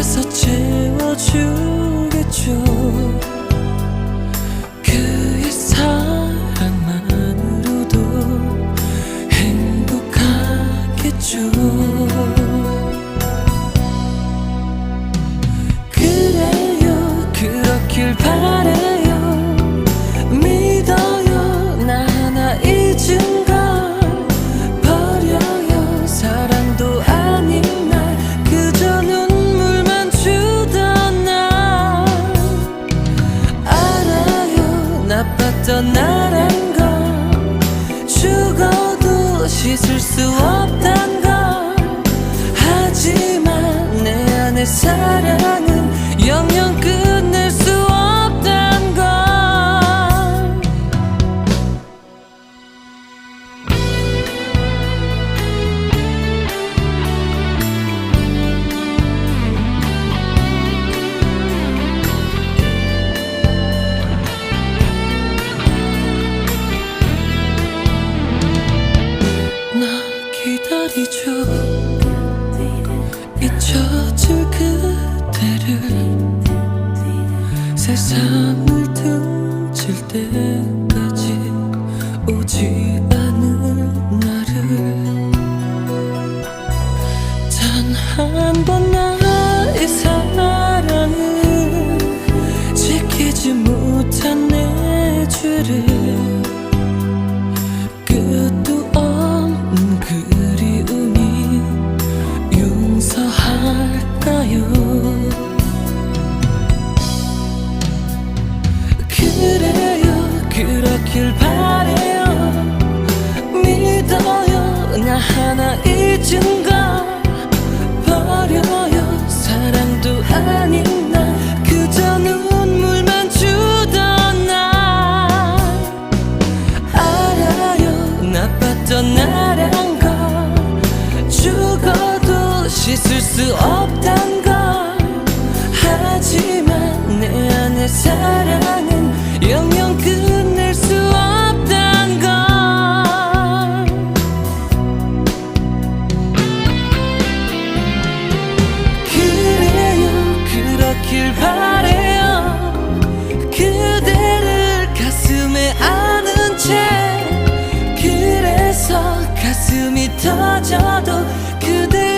그래서 채워주 저 나라. 말이죠 잊혀질 그대를 세상을 등질 때까지 오지 않은 나를 단 한 번 나. 하나 잊은 걸 버려요. 사랑도 아닌 나 그저 눈물만 주던 나. 알아요. 나빴던 나란 걸 죽어도 씻을 수 없다. 가슴이 터져도 그대